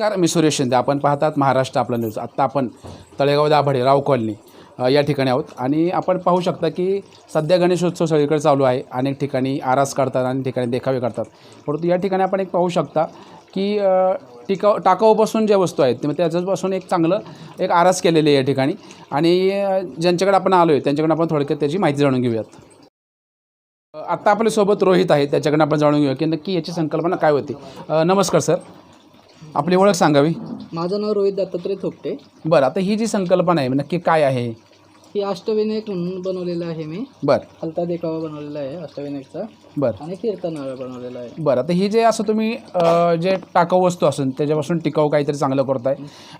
नमस्कार मी सुरेश शिंदे. आपण पाहतात महाराष्ट्र आपला न्यूज आत्ता आपण तळेगाव दाभाडे राव कॉलनी या ठिकाणी आहोत. आणि आपण पाहू शकता की सध्या गणेशोत्सव सगळीकडे चालू आहे. अनेक ठिकाणी आरास करतात अनेक ठिकाणी देखावे करतात. परंतु या ठिकाणी आपण एक पाहू शकता की टिकाव टाकाऊपासून ज्या वस्तू आहेत मग त्याच्यापासून एक चांगलं एक आरास केलेली आहे या ठिकाणी. आणि ज्यांच्याकडे आपण आलो आहे त्यांच्याकडे आपण थोडक्यात त्याची माहिती जाणून घेऊयात. आत्ता आपल्यासोबत रोहित आहे त्याच्याकडे आपण जाणून घेऊया की नक्की याची संकल्पना काय होती. नमस्कार सर. आपली ओळख सांगावी. माझं नाव रोहित दत्तात्रय थोपटे. बरं आता ही जी संकल्पना आहे नक्की काय आहे? ही अष्टविनायक म्हणून बनवलेलं आहे मी. बरं. हलता देखावा बनवलेला आहे अष्टविनायकचा. बरं. आणि कीर्तनाळा बनवलेला आहे. बरं आता ही जे असं तुम्ही अ, जे टाकाऊ वस्तू असून त्याच्यापासून टिकाऊ काहीतरी चांगलं करताय.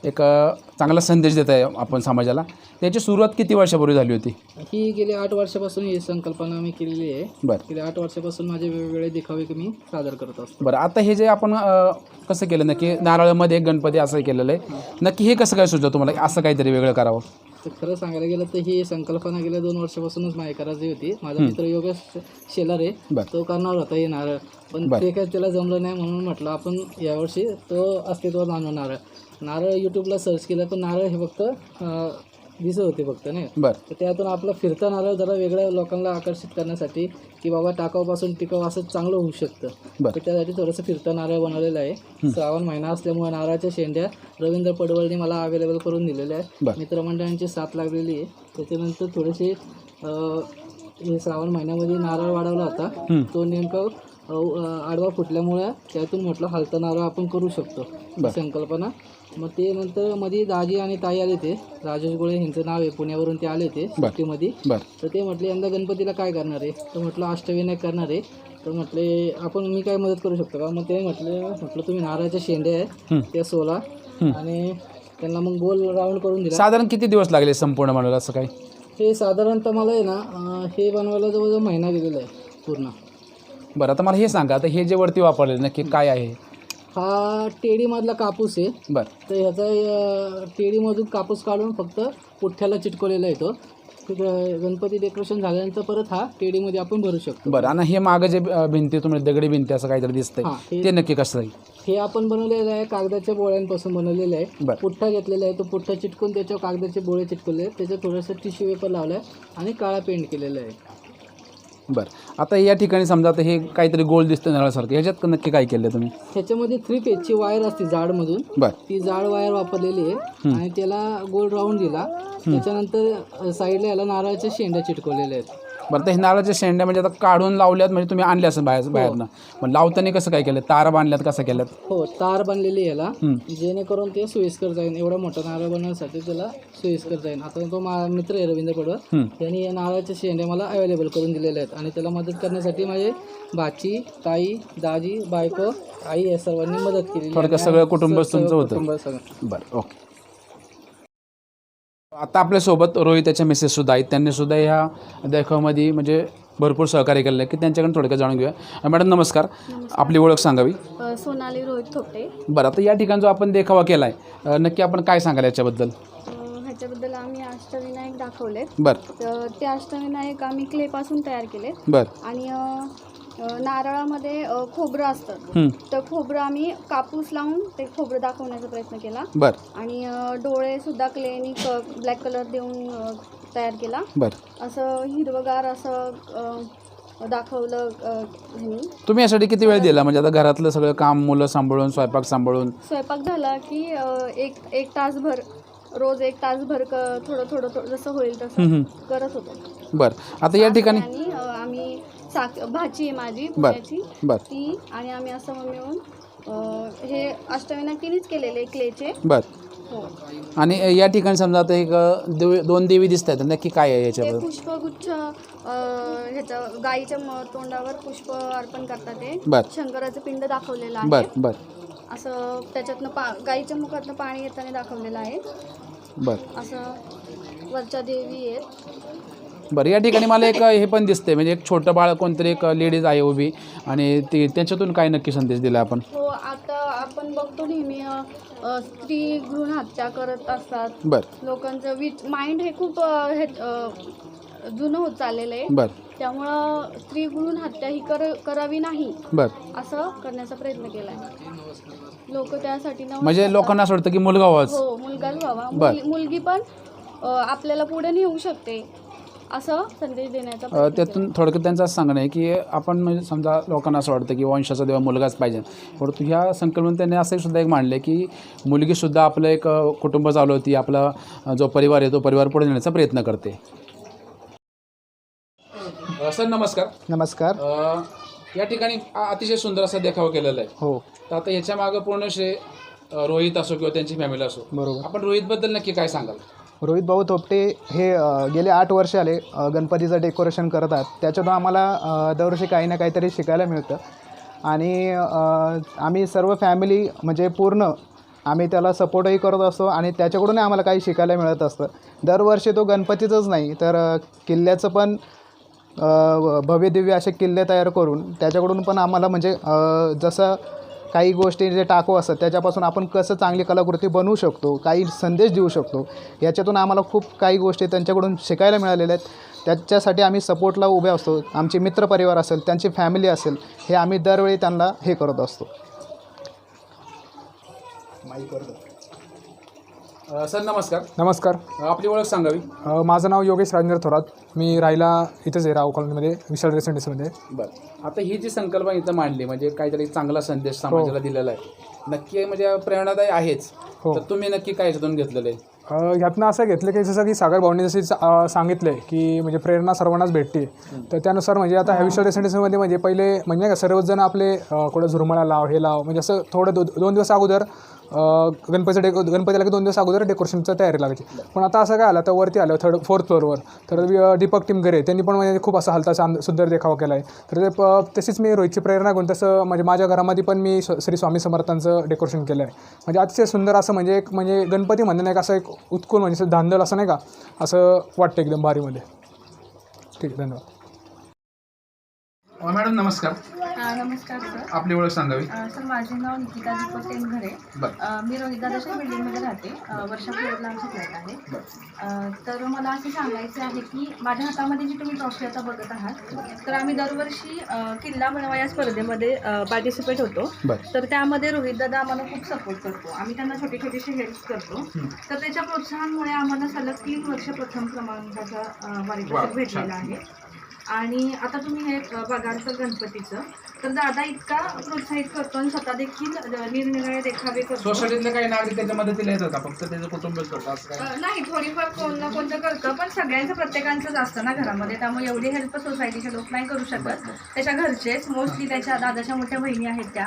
एक अ, चांगला संदेश देत आहे आपण समाजाला. त्याची सुरुवात किती वर्षापूर्वी झाली होती? ही गेल्या आठ वर्षापासून ही संकल्पना मी केलेली आहे. बरं. गेल्या आठ वर्षापासून माझे वेगवेगळे देखावे मी सादर करत असतो. बरं आता हे जे आपण अ, कसं केलं? नक्की नारळमध्ये एक गणपती असं केलेलं आहे. नक्की हे कसं काय सुचलं तुम्हाला? असं काहीतरी वेगळं करावं. तर खरं सांगायला गेलं तर ही संकल्पना गेल्या दोन वर्षापासूनच माझी करायची होती. माझा मित्र योगेश शेलार आहे. तो करणार होता नारळ पण. ते काय त्याला जमलं नाही म्हणून म्हटलं आपण यावर्षी तो अस्तित्वात आणू नारळ नारळ यूट्यूबला सर्च केलं तर नारळ हे फक्त दिसत होते फक्त नाही बरं. तर त्यातून आपला फिरता नारळ जरा वेगळ्या लोकांना आकर्षित करण्यासाठी की बाबा टाकाऊपासून टिकाऊ असं चांगलं होऊ शकतं. तर त्यासाठी थोडंसं फिरता नारळ बनवलेलं आहे. श्रावण महिना असल्यामुळे नारळाच्या शेंड्या रवींद्र पडवळने मला अवेलेबल करून दिलेल्या आहे बरं. मित्रमंडळांची साथ लागलेली आहे. त्याच्यानंतर थोडेसे श्रावण महिन्यामध्ये नारळ वाढवला होता. तो नेमका आडवा फुटल्यामुळे त्यातून म्हटलं हलता नारळ आपण करू शकतो. ही. संकल्पना. मग ते नंतर मध्ये दाजी आणि ताई आले ते. राजेश गोळे यांचं नाव आहे. पुण्यावरून ते आले ते सुट्टीमध्ये तर ते म्हटले यंदा गणपतीला काय करणार आहे? तर म्हटलं अष्टविनायक करणार आहे. तर म्हटले आपण मी काय मदत करू शकतो का? मग ते म्हटले म्हटलं तुम्ही नारळाच्या शेंड्या आहे. त्या सोला आणि त्यांना मग गोल राऊंड करून दिला. साधारण किती दिवस लागले संपूर्ण बनवायला? असं काय हे साधारणतः मला आहे ना हे बनवायला जवळजवळ महिना गेलेला आहे पूर्ण. बरं आता मला हे सांगा आता हे जे वरती वापरले नक्की काय आहे? हा टेडीमधला कापूस आहे. बरं. तर ह्याचा अं, टेडीमधून कापूस काढून फक्त पुठ्ठ्याला चिटकवलेला आहे तो तर गणपती डेकोरेशन झाल्यानंतर परत हा टेडीमध्ये आपण भरू शकतो. बरं आणि हे मागं जे अ, भिंती तुम्ही दगडी भिंती असं काहीतरी दिसतंय हां ते नक्की कसं आहे हे आपण बनवलेलं आहे कागदाच्या बोळ्यांपासून बनवलेलं आहे. बरं. पुठ्ठा घेतलेला आहे तो पुठ्ठा चिटकून त्याच्यावर कागदाचे बोळे चिटकवले आहेत. त्याच्यात थोडंसं टिश्यू पेपर लावला आहे आणि काळा पेंट केलेला आहे. बरं. आता या ठिकाणी समजा आता हे काहीतरी गोल दिसतं नळासारखं. ह्याच्यात नक्की काय केलं तुम्ही? ह्याच्यामध्ये थ्री पेजची वायर असते जाडमधून. बरं. ती जाड वायर वापरलेली आहे आणि त्याला गोल राऊंड दिला. त्याच्यानंतर साईडला याला नारळाच्या शेंड्या चिटकवलेल्या आहेत. बरं तर हे नारळाच्या शेंड्या म्हणजे आता काढून लावल्यात म्हणजे तुम्ही आणल्या असं बाहेर बाहेरनं. पण लावताना कसं काय केलं? तार बांधल्यात कसं केल्यात? हो तार बनलेली आहे याला. हं. जेणेकरून ते सोयीस्कर जाईल एवढा मोठा नारळ बनवण्यासाठी त्याला सोयीस्कर जाईल आता तो मा मित्र आहे रवींद्र पडवळ. हं. त्यांनी या नारळाच्या शेंड्या मला अवेलेबल करून दिलेल्या आहेत. आणि त्याला मदत करण्यासाठी माझे भाची ताई दाजी बायको आई या सर्वांनी मदत केली थोडक्यात सगळं कुटुंब तुमचं होतं. कुटुंब सगळं. बरं ओके. आता आपल्यासोबत रोहित त्याच्या मिसेस सुद्धा आहेत. त्यांनी सुद्धा ह्या देखावामध्ये म्हणजे भरपूर सहकार्य केलेलं आहे. की त्यांच्याकडून थोडक्यात जाणून घेऊया. मॅडम नमस्कार. आपली ओळख सांगावी. अ, सोनाली रोहित थोपटे. बरं आता या ठिकाणी जो आपण देखावा केला आहे नक्की आपण काय सांगाल याच्याबद्दल? अ, ह्याच्याबद्दल आम्ही अष्टविनायक दाखवलेत. बरं. तर ते अष्टविनायक आम्ही क्लेपासून तयार केलेत. बरं. आणि अ, नारळामध्ये अ, खोबरं असतं. हं, तर खोबरं आम्ही कापूस लावून ते खोबरं दाखवण्याचा प्रयत्न केला. बरं. आणि अ, डोळे सुद्धा क्लेनी ब्लॅक कलर देऊन अ, तयार केला. बरं. असं हिरवगार असं अ, दाखवलं अ, ह्यांनी. तुम्ही यासाठी किती वेळ दिला? म्हणजे आता घरातलं सगळं काम मुलं सांभाळून स्वयंपाक सांभाळून. स्वयंपाक झाला की अ, एक एक तासभर रोज एक तासभर क थोडं थोडं थोडं जसं होईल हं, तसं हं. करत होतो. बरं. आता या ठिकाणी आणि अ, आम्ही भाची आहे माझी बर. पुण्याची बरं. ती आणि आम्ही असं मिळून अ, हे अष्टविनायक तिनेच केलेले क्लेचे. बरं. हो. आणि या ठिकाणी समजा आता एक अ, देव- दोन देवी दिसत आहेत नक्की काय आहे ते याच्याबद्दल? पुष्पगुच्छ अ, ह्याचं गाईच्या म- तोंडावर पुष्प अर्पण करतात ते. बरं. शंकराचं पिंड दाखवलेलं आहे. बरं बरं. असं त्याच्यातनं पा गाईच्या मुखातनं पाणी येताना दाखवलेलं आहे. बरं. असं वरच्या देवी आहेत. बरं या ठिकाणी मला एक हे पण दिसतंय म्हणजे एक छोटं बाळ कोणतरी एक लेडीज आहे उभी आणि ती त्याच्यातून काय नक्की संदेश दिला आपण? हो आता आपण बघतो नेहमी अ, अ, स्त्री भ्रूण हत्या करत असतात. बरं. लोकांचं विच माइंड हे खूप अ, हे अ, जुनं होत चाललेलं आहे. बरं. त्यामुळं स्त्री भ्रूण हत्या ही कर करावी नाही. बरं. असं करण्याचा प्रयत्न केला आहे लोक त्यासाठी नवस म्हणजे करतात. लोकांना असं वाटतं की मुलगा व्हावाच हो मुलगाच व्हावा बर. मुल- मुलगी पण अ, आपल्याला पुढे नेऊ शकते. असं संदेश देण्याचा अ, प्रयत्न केला. त्यातून थोडक्यात त्यांचं असं सांगणं आहे की आपण म्हणजे समजा लोकांना असं वाटतं की वंशाचा देवा मुलगाच पाहिजे. परंतु ह्या संकल्पना त्यांनी असंही सुद्धा एक मांडले की मुलगीसुद्धा आपलं एक अ, कुटुंब चालवती आपला अ, जो परिवार आहे तो परिवार पुढे नेण्याचा प्रयत्न करते. सर नमस्कार. नमस्कार. अ, या ठिकाणी अतिशय सुंदर असा देखावा केलेला आहे. हो. तर आता याच्या मागं पूर्ण श्रेय अ, रोहित असो किंवा त्यांची फॅमिली असो. बरोबर. आपण रोहितबद्दल नक्की काय सांगाल? रोहित भाऊ थोपटे हे गेले आठ वर्ष आले गणपतीचं डेकोरेशन करतात त्याच्यातून आम्हाला दरवर्षी काही ना काहीतरी शिकायला मिळतं. आणि आम्ही सर्व फॅमिली म्हणजे पूर्ण आम्ही त्याला सपोर्टही करत असतो आणि त्याच्याकडूनही आम्हाला काही शिकायला मिळत असतं. दरवर्षी तो गणपतीचंच नाही तर किल्ल्याचं पण भव्यदिव्य असे किल्ले तयार करून त्याच्याकडून पण आम्हाला म्हणजे जसं काही गोष्टी जे टाकू असतात त्याच्यापासून आपण कसं चांगली कलाकृती बनवू शकतो काही संदेश देऊ शकतो याच्यातून आम्हाला खूप काही गोष्टी त्यांच्याकडून शिकायला मिळालेल्या आहेत. त्याच्यासाठी आम्ही सपोर्टला उभे असतो. आमचे मित्रपरिवार असेल त्यांची फॅमिली असेल हे आम्ही दरवेळी त्यांना हे करत असतो. अ, सर नमस्कार. नमस्कार. आपली ओळख सांगावी. अ, माझं नाव योगेश राजेंद्र थोरात. मी राहायला इथंच आहे राव कॉलनीमध्ये विशाल रेसिडेन्सीमध्ये बरं. आता ही जी संकल्पना इथं मांडली म्हणजे काहीतरी चांगला संदेश समाजाला दिलेला आहे. नक्की म्हणजे प्रेरणादायी आहेच. हो. तर तुम्ही नक्की काय याच्यातून घेतलेलं आहे? अ, ह्यातनं असं घेतलं की जसं की सागर भाऊंनी जशी सांगितलं आहे की म्हणजे प्रेरणा सर्वांनाच भेटते. तर त्यानुसार म्हणजे आता ह्या विशाल रेसिडेन्सीमध्ये म्हणजे पहिले म्हणजे नाही का सर्वच जण आपले अ, कुठं झुरमळा लाव हे लाव म्हणजे असं थोडं दो दोन दिवस अगोदर गणपतीचं डेको गणपतीला की दोन दिवस अगोदर डेकोरेशनचं तयारी लागायची. पण आता असं काय आलं तर वरती आलं थर्ड फोर्थ फ्लोअरवर तर दीपक टिमगरे त्यांनी पण म्हणजे खूप असा हलता शांत सुंदर देखावा केला आहे तर ते प- तशीच मी रोहितची प्रेरणा घेऊन तसं म्हणजे माझ्या घरामध्ये पण मी श्री स्वामी समर्थांचं डेकोरेशन केलं आहे म्हणजे अतिशय सुंदर असं म्हणजे एक म्हणजे गणपती म्हणणं नाही का असं एक उत्कुल म्हणजे धांदल असं नाही का असं वाटतं एकदम भारीमध्ये. ठीक आहे धन्यवाद. मॅडम नमस्कार. नमस्कार सर आपली ओळख सांगावी. अ, सर माझे नाव निकिता दीपक बरं. अ, मी रोहिदादाच्या बिल्डिंगमध्ये राहते. अ, वर्षा आमचं फ्लॅट आहे. बरं. अ, तर मला असं सांगायचं आहे की माझ्या हातामध्ये जी तुम्ही ट्रॉफी आता बघत आहात तर आम्ही दरवर्षी अ, किल्ला बनवा या स्पर्धेमध्ये पार्टिसिपेट होतो. बरं. तर त्यामध्ये रोहितदादा आम्हाला खूप सपोर्ट करतो. आम्ही त्यांना छोटी छोटीशी हेल्प करतो तर त्याच्या प्रोत्साहनामुळे आम्हाला सलग तीन वर्ष प्रथम क्रमांकाचा अ, वा, पारितोषिक भेटलेला छान. आहे. आणि आता तुम्ही हे अ, बघाल तर गणपतीचं. तर दादा इतका प्रोत्साहित करतो आणि स्वतः देखील निरनिराळे देखावे करतो. सोसायटीतले काही नागरिक त्याच्या मदतीला येतात का फक्त त्याचं कुटुंबच करतं असं काय? अ, नाही थोडीफार कोण ना कोणतं करतं पण सगळ्यांचं प्रत्येकांचंच असतं ना घरामध्ये. त्यामुळे एवढी हेल्प सोसायटीचे लोक नाही करू शकत. त्याच्या घरचेच मोस्टली त्याच्या दादाच्या मोठ्या बहिणी आहेत त्या.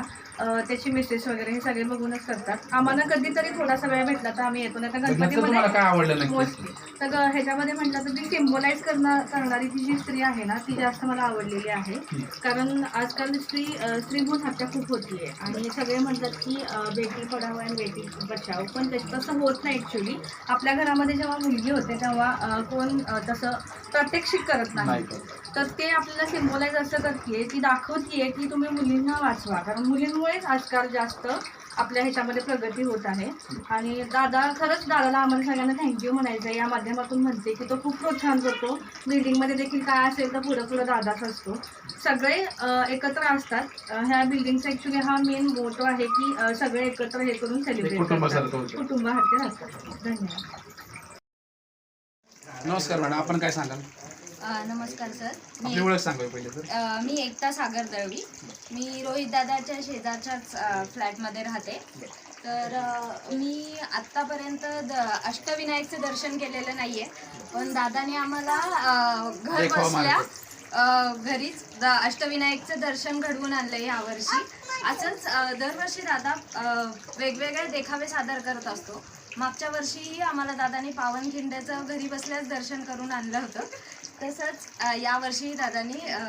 त्याची मिसेस वगैरे हे सगळे बघूनच करतात. आम्हाला कधीतरी थोडासा वेळ भेटला तर आम्ही येतो नाही तर तुम्हाला काय आवडलं मोस्टली तर ह्याच्यामध्ये म्हटलं तर ती सिम्बोलाइज करणार करणारी ती जी स्त्री आहे ना ती जास्त मला आवडलेली आहे. कारण आजकाल स्त्री स्त्रीभूत हत्या खूप होती आहे आणि सगळे म्हणतात की बेटी पढाओ आणि बेटी बचाओ पण तस- तसं होत नाही ॲक्च्युली आपल्या घरामध्ये जेव्हा मुलगी होते तेव्हा कोण तसं प्रात्यक्षिक करत नाही. तर ते आपल्याला सिम्बोलाइज असं करते ती दाखवतीये की तुम्ही मुलींना वाचवा. कारण मुलींमुळेच आजकाल जास्त आपल्या ह्याच्यामध्ये प्रगती होत आहे. आणि दादा खरंच दादाला आम्हाला सगळ्यांना थँक्यू म्हणायचं आहे या माध्यमातून म्हणते की तो खूप प्रोत्साहन करतो. बिल्डिंगमध्ये देखील काय असेल तर पुढं पुढं दादाच असतो. सगळे एकत्र असतात. ह्या बिल्डिंगचा ॲक्च्युली हा मेन मोटो आहे की सगळे एकत्र हे करून सेलिब्रेट कुटुंबासारखं करतात. कुटुंबासारखे राहतात धन्यवाद. नमस्कार मॅडम आपण काय सांगाल? नमस्कार सर. मी आपली ओळख सांगावी पहिले तर अ, मी एकता सागर दळवी. मी रोहित दादाच्या शेजारच्याच अ, फ्लॅटमध्ये राहते. तर अ, मी आत्तापर्यंत द अष्टविनायकचं दर्शन केलेलं नाही आहे पण दादाने आम्हाला अ, घर बसल्या. अ, घरीच द अष्टविनायकचं दर्शन घडवून आणलं यावर्षी असंच अ, दरवर्षी दादा अ, वेगवेगळे देखावे सादर करत असतो. मागच्या वर्षीही आम्हाला दादाने पावनखिंड्याचं घरी बसल्याच दर्शन करून आणलं होतं. तसंच अ, यावर्षीही दादानी अ,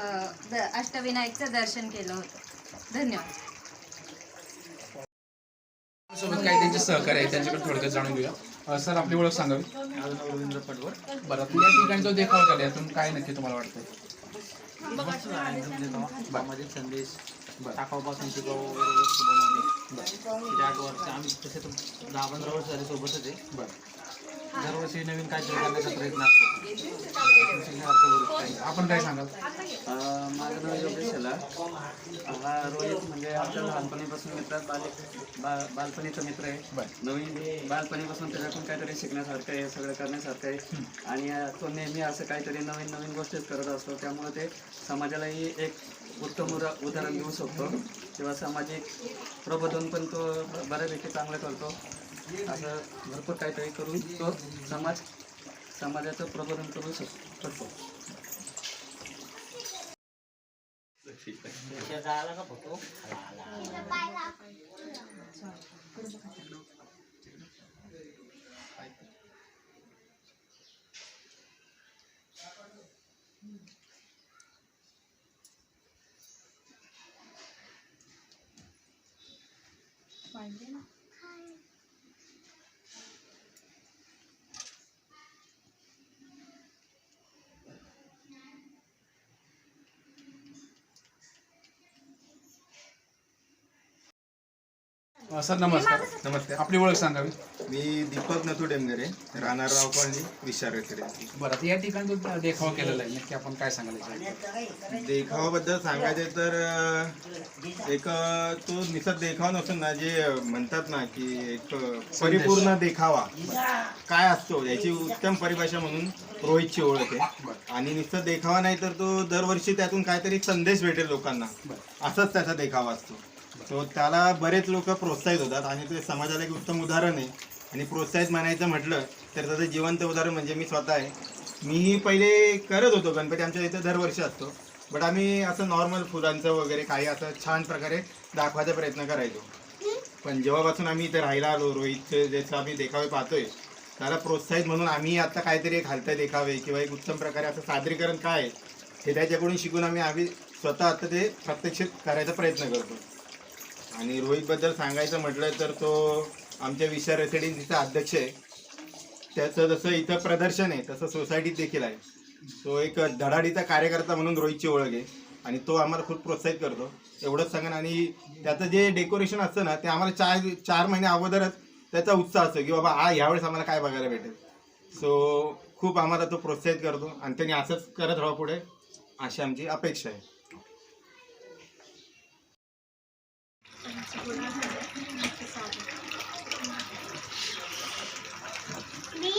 द- अष्टविनायकचं दर्शन केलं होतं. धन्यवाद. सोबत काही त्यांचे सहकार्य आहे त्यांच्याकडे थोडक्यात जाणून घेऊया. सर आपली ओळख सांगावी? रवींद्र पटवर बरं आता या ठिकाणी जो देखावा केला यातून काय नक्की तुम्हाला वाटतं सामाजिक संदेश वगैरे वस्तू बनवणे. आठ वर्ष आम्ही तसे तर दहा पंधरा वर्ष झाले सोबतच आहे. बरं. दरवर्षी नवीन काहीतरी करण्याचा प्रयत्न आपण काय सांगाल? माझं नाव योगेश शेला हा रोहित म्हणजे आमच्या लहानपणीपासून मित्र बाल बा बालपणीचा मित्र आहे. नवीन बालपणीपासून त्याच्याकडून काहीतरी शिकण्यासारखं आहे सगळं करण्यासारखं आहे. आणि तो नेहमी असं काहीतरी नवीन नवीन गोष्टीच करत असतो. त्यामुळे ते समाजालाही एक उत्तम उदा उदाहरण देऊ शकतो. किंवा सामाजिक प्रबोधन पण तो बऱ्यापैकी चांगलं करतो. असं भरपूर काहीतरी करून तो समाज समाजाचं प्रबोधन करू शक करतो. 제자라가 보통 알라. 완전 सर नमस्कार. नमस्कार. आपली ओळख सांगावी मी दीपक नथू डेमगरे राहणार राव कॉलनी विशार रेसिडेन्सी बरं आता या ठिकाणी जो देखावा केलेला आहे नक्की आपण काय याच्याबद्दल? देखावाबद्दल सांगायचं तर एक तो निसत देखावा नसून ना जे म्हणतात ना की एक परिपूर्ण देखावा. काय असतो याची उत्तम परिभाषा म्हणून रोहितची ओळख आहे. आणि नुसतं देखावा नाही तर तो दरवर्षी त्यातून काहीतरी संदेश भेटेल लोकांना. असाच त्याचा देखावा असतो. सो त्याला बरेच लोक प्रोत्साहित होतात आणि ते समाजाला एक उत्तम उदाहरण आहे. आणि प्रोत्साहित म्हणायचं म्हटलं तर त्याचं जिवंत उदाहरण म्हणजे मी स्वतः आहे. मीही पहिले करत होतो गणपती आमच्या इथं दरवर्षी असतो. बट आम्ही असं नॉर्मल फुलांचं वगैरे काही असं छान प्रकारे दाखवायचा प्रयत्न करायचो. पण जेव्हापासून आम्ही इथे राहायला आलो रोहितचे ज्याचं आम्ही देखावे पाहतोय त्याला प्रोत्साहित म्हणून आम्ही आता काहीतरी एक हालता देखावे किंवा एक उत्तम प्रकारे असं सादरीकरण काय आहे हे त्याच्याकडून शिकून आम्ही आम्ही स्वतः आता ते प्रत्यक्षित करायचा प्रयत्न करतो. आणि रोहितबद्दल सांगायचं म्हटलं तर तो आमच्या विशाल रेसिडेन्सीचा अध्यक्ष आहे. त्याचं जसं इथं प्रदर्शन आहे तसं सोसायटीत देखील आहे. तो एक धडाडीचा कार्यकर्ता म्हणून रोहितची ओळख आहे आणि तो आम्हाला खूप प्रोत्साहित करतो. एवढंच सांगेन आणि त्याचं जे डेकोरेशन असतं ना ते आम्हाला चार चार महिने अगोदरच त्याचा उत्साह असतो की बाबा हा ह्यावेळेस आम्हाला काय बघायला भेटेल. सो खूप आम्हाला तो प्रोत्साहित करतो आणि त्यांनी असंच करत राहा पुढे अशी आमची अपेक्षा आहे. Me?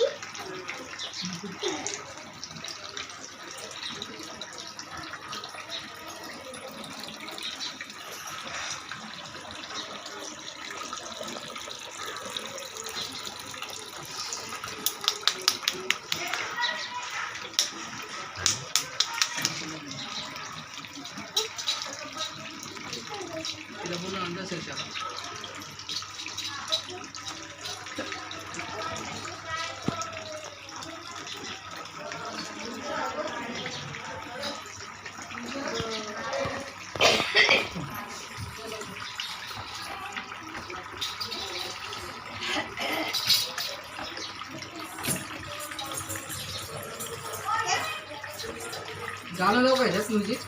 गाणं लाव पाहिजे म्युझिक